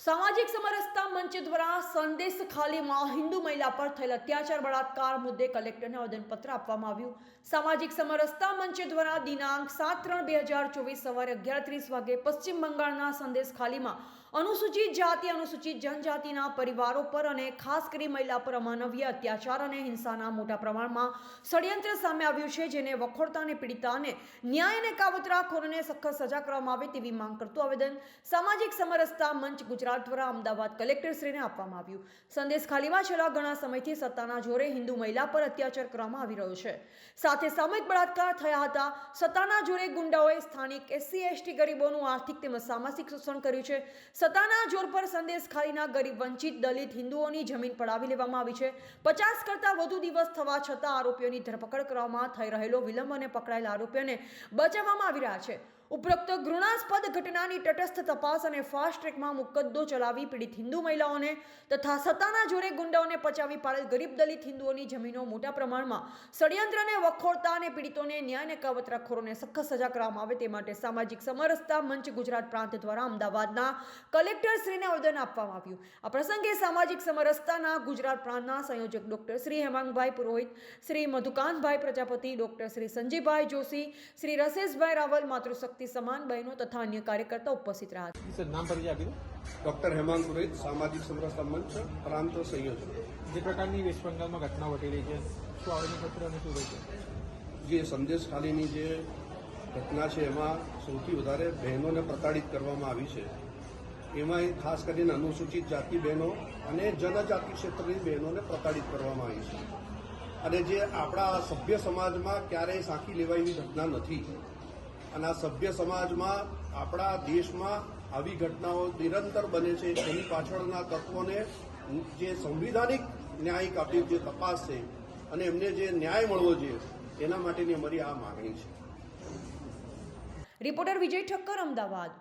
સામાજિક સમરસતા મંચ દ્વારા સંદેશ ખાલીમાં હિન્દુ મહિલા પર થયેલ અત્યાચાર બળાત્કાર મુદ્દે કલેક્ટરને આવેદનપત્ર આપવામાં આવ્યું. સામાજિક સમરસતા મંચ દ્વારા દિનાંક સાત ત્રણ બે હજાર ચોવીસ સવારે અગિયાર ત્રીસ વાગે પશ્ચિમ બંગાળના સંદેશ ખાલીમાં અનુસૂચિત જાતિ, અનુસૂચિત જનજાતિના પરિવારો પર અને ખાસ કરી મહિલા પર અમાનવીય અત્યાચાર અને હિંસાના મોટા પ્રમાણમાં ષડયંત્ર સામે આવ્યું છે, જેને વખોડતા અને પીડિતાને ન્યાય અને કાવતરાખોરને સખત સજા કરવામાં આવે તેવી માંગ કરતું આવેદન. સામાજિક સમરસતા મંચ ગુજરાત દ્વારા અમદાવાદ કલેક્ટરશ્રીને આપવામાં આવ્યું. સંદેશ ખાલીમાં છેલ્લા ઘણા સમયથી સત્તાના જોરે હિન્દુ મહિલા પર અત્યાચાર કરવામાં આવી રહ્યો છે. સાથે સામૂહિક બળાત્કાર થયા હતા. સત્તાના જોરે સ્થાનિક એસસી, એસટી ગરીબોનું આર્થિક તેમજ સામાજિક શોષણ કર્યું છે. સત્તાના જોર પર સંદેશ ખાલીના ગરીબ વંચિત દલિત હિન્દુઓની જમીન પડાવી લેવામાં આવી છે. પચાસ કરતાં વધુ દિવસ થવા છતાં આરોપીઓની ધરપકડ કરવામાં થઈ રહેલો વિલંબ અને પકડાયેલા આરોપીઓને બચાવવામાં આવી રહ્યા છે. ઉપરોક્ત ઘૃણાસ્પદ ઘટનાની તટસ્થ તપાસ અને ફાસ્ટ ટ્રેકમાં મુકદ્દો ચલાવી પીડિત હિન્દુ મહિલાઓને તથા સત્તાના જોરે ગુંડાઓને પચાવી પાડેલ ગરીબ દલિત હિન્દુઓની જમીનો મોટા પ્રમાણમાં ષડયંત્રને વખોડતા અને પીડિતોને ન્યાય અને કાવતરાખોરોને સખત સજા કરવામાં આવે તે માટે સામાજિક સમરસતા મંચ ગુજરાત પ્રાંત દ્વારા અમદાવાદના કલેક્ટરશ્રીને આવેદન આપવામાં આવ્યું. આ પ્રસંગે સામાજિક સમરસતાના ગુજરાત પ્રાંતના સંયોજક ડોક્ટર શ્રી હેમાંગભાઈ પુરોહિત શ્રી મધુકાંતભાઈ પ્રજાપતિ ડોક્ટર શ્રી સંજયભાઈ જોશી શ્રી રસેશભાઈ રાવલ માતૃશક્તિ સમાન બહેનો તથા અન્ય કાર્યકર્તા ઉપસ્થિત રહ્યા હતા. સર નામ પરિચય આપી દો. ડોક્ટર હેમાંગ પુરોહિત સામાજિક સમરસતા મંચ પ્રાંત સંયોજક. જે પ્રકારની વેસ્ટ બંગાળમાં ઘટના ઘટી રહી છે શું આવેદનપત્ર અને શું રહેશે જે સંદેશ ખાલીની જે ઘટના છે એમાં સૌથી વધારે બહેનોને પ્રતાડિત કરવામાં આવી છે. એમાં ખાસ કરીને અનુસૂચિત જાતિ બહેનો અને જનજાતિ ક્ષેત્રની બહેનોને પ્રતાડિત કરવામાં આવી છે. અને જે આપણા સભ્ય સમાજમાં ક્યારેય સાંખી લેવાય એવી ઘટના નથી. અને આ સભ્ય સમાજમાં આપણા દેશમાં આવી ઘટનાઓ નિરંતર બને છે. એની પાછળના તત્વોને જે સંવિધાનિક ન્યાયિક આપણી જે તપાસ છે અને એમને જે ન્યાય મળવો જોઈએ, એના માટેની અમારી આ માગણી છે. રિપોર્ટર વિજય ઠક્કર અમદાવાદ.